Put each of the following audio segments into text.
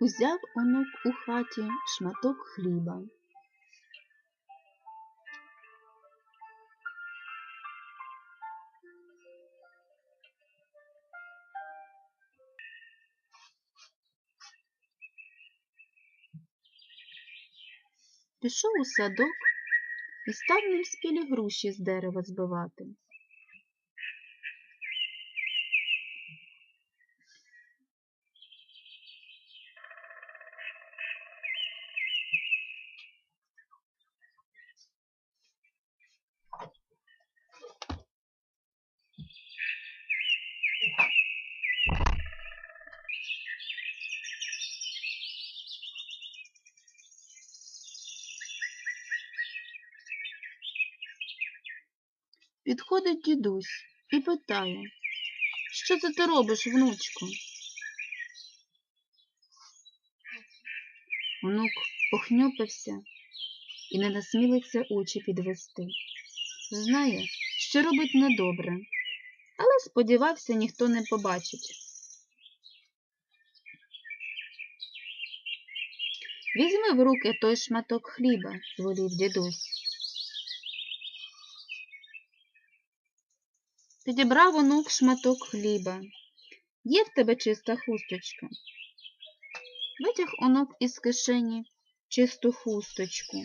узяв онук у хаті шматок хліба. Пішов у садок і став ним спілі груші з дерева збивати. Підходить дідусь і питає, що це ти робиш, внучку? Внук похньопився і не насмілиться очі підвести. Знає, що робить недобре, але сподівався, ніхто не побачить. Візьми в руки той шматок хліба, зволів дідусь. Підібрав онук шматок хліба. Є в тебе чиста хусточка. Витяг онук із кишені чисту хусточку.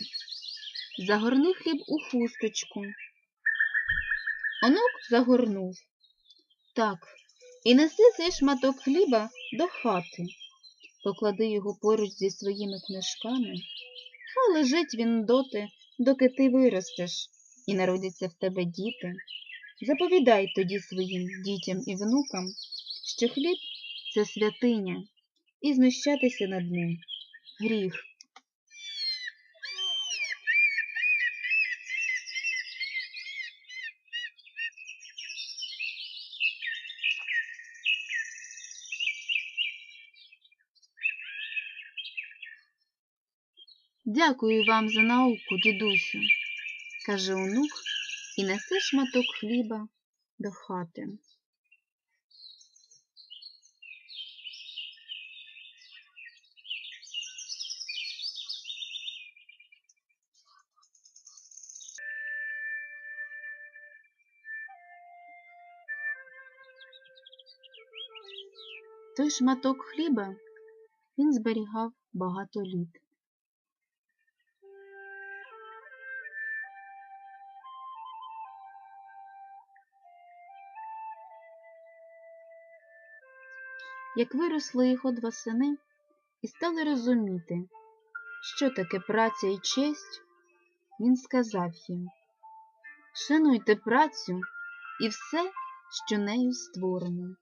Загорни хліб у хусточку. Онук загорнув. Так, і неси цей шматок хліба до хати. Поклади його поруч зі своїми книжками. Хай лежить він доти, доки ти виростеш, і народяться в тебе діти. Заповідай тоді своїм дітям і внукам, що хліб це святиня, і знущатися над ним гріх. Дякую вам за науку, дідусю, каже онук і несе шматок хліба до хати. Той шматок хліба він зберігав багато літ. Як виросли його два сини і стали розуміти, що таке праця і честь, він сказав їм Шануйте працю і все, що нею створено.